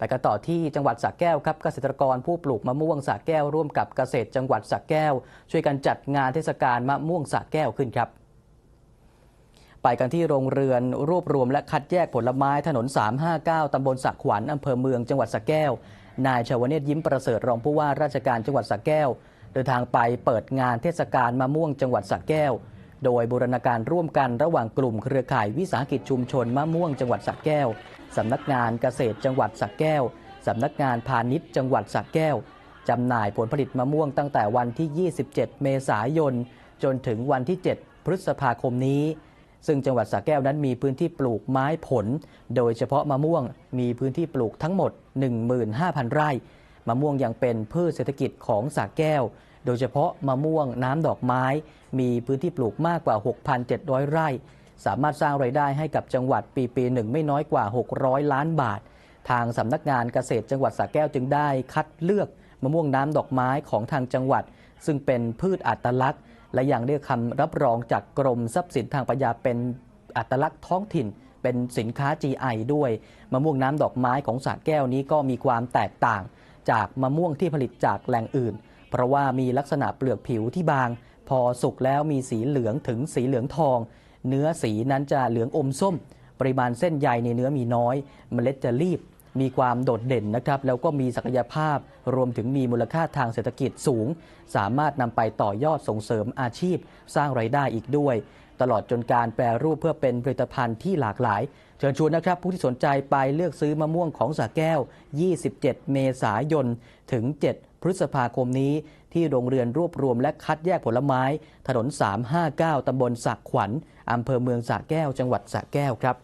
ไปกันต่อที่จังหวัดสระแก้วครับเกษตรกรผู้ปลูกมะม่วงสระแก้วร่วมกับเกษตรจังหวัดสระแก้ว ช่วยกันจัดงานเทศกาลมะม่วงสระแก้วขึ้นครับ ไปกันที่โรงเรือนรวบรวมและคัดแยกผลไม้ถนน 359 ตำบลสักขวัญอำเภอเมืองจังหวัดสระแก้ว นายชาวเนศยิ้มประเสริฐรองผู้ว่าราชการจังหวัดสระแก้ว เดินทางไปเปิดงานเทศกาลมะม่วงจังหวัดสระแก้ว โดยบูรณาการร่วมกันระหว่างกลุ่มเครือข่ายวิสาหกิจชุมชนมะม่วงจังหวัดสระแก้ว สำนักงานเกษตรจังหวัดสระแก้ว สำนักงานพาณิชย์จังหวัดสระแก้ว จำหน่ายผลผลิตมะม่วงตั้งแต่วันที่ 27 เมษายน จนถึงวันที่ 7 พฤษภาคมนี้ ซึ่งจังหวัดสระแก้วนั้นมีพื้นที่ปลูกไม้ผล โดยเฉพาะมะม่วงมีพื้นที่ปลูกทั้งหมด 15,000 ไร่ มะม่วงยังเป็นพืชเศรษฐกิจของสระแก้ว โดยเฉพาะมะม่วงน้ำดอกไม้ มีพื้นที่ปลูกมากกว่า 6,700 ไร่ สามารถสร้างไรายได้ให้กับจังหวัดปีปีหนึ่งไม่น้อยกว่า 600 ล้านบาท ทางสำนักงานเกษตรจังหวัดสระแก้วจึงได้คัดเลือกมะม่วงน้ำดอกไม้ของทางจังหวัด ซึ่งเป็นพืชอัตลักษณ์ และยังได้คำรับรองจากกรมทรัพย์สินทางปัญญาเป็นอัตลักษณ์ท้องถิ่นเป็นสินค้า GI ด้วยมะม่วงน้ำดอกไม้ของสระแก้วนี้ก็มีความแตกต่าง จากมะม่วงที่ผลิตจากแหล่งอื่น เพราะว่ามีลักษณะเปลือกผิวที่บาง พอสุกแล้วมีสีเหลืองถึงสีเหลืองทอง เนื้อสีนั้นจะเหลืองอมส้ม ปริมาณเส้นใยในเนื้อมีน้อยเมล็ดจะรีบ มีความโดดเด่นนะครับ แล้วก็มีศักยภาพรวมถึงมีมูลค่าทางเศรษฐกิจสูง สามารถนำไปต่อยอดส่งเสริมอาชีพ สร้างไรายได้อีกด้วย ตลอดจนการแปรรูปเพื่อเป็นผลิตภัณฑ์ที่หลากหลายเชิญชวนนะครับ ผู้ที่สนใจไปเลือกซื้อมะม่วงของสาแก้ว 27 เมษายน ถึง 7 พฤษภาคมนี้ที่โรงเรือนรวบรวมและคัดแยกผลไม้ ถนน 359 ตำบลสักขวัญอำเภอเมืองสระแก้ว จังหวัดสระแก้วครับ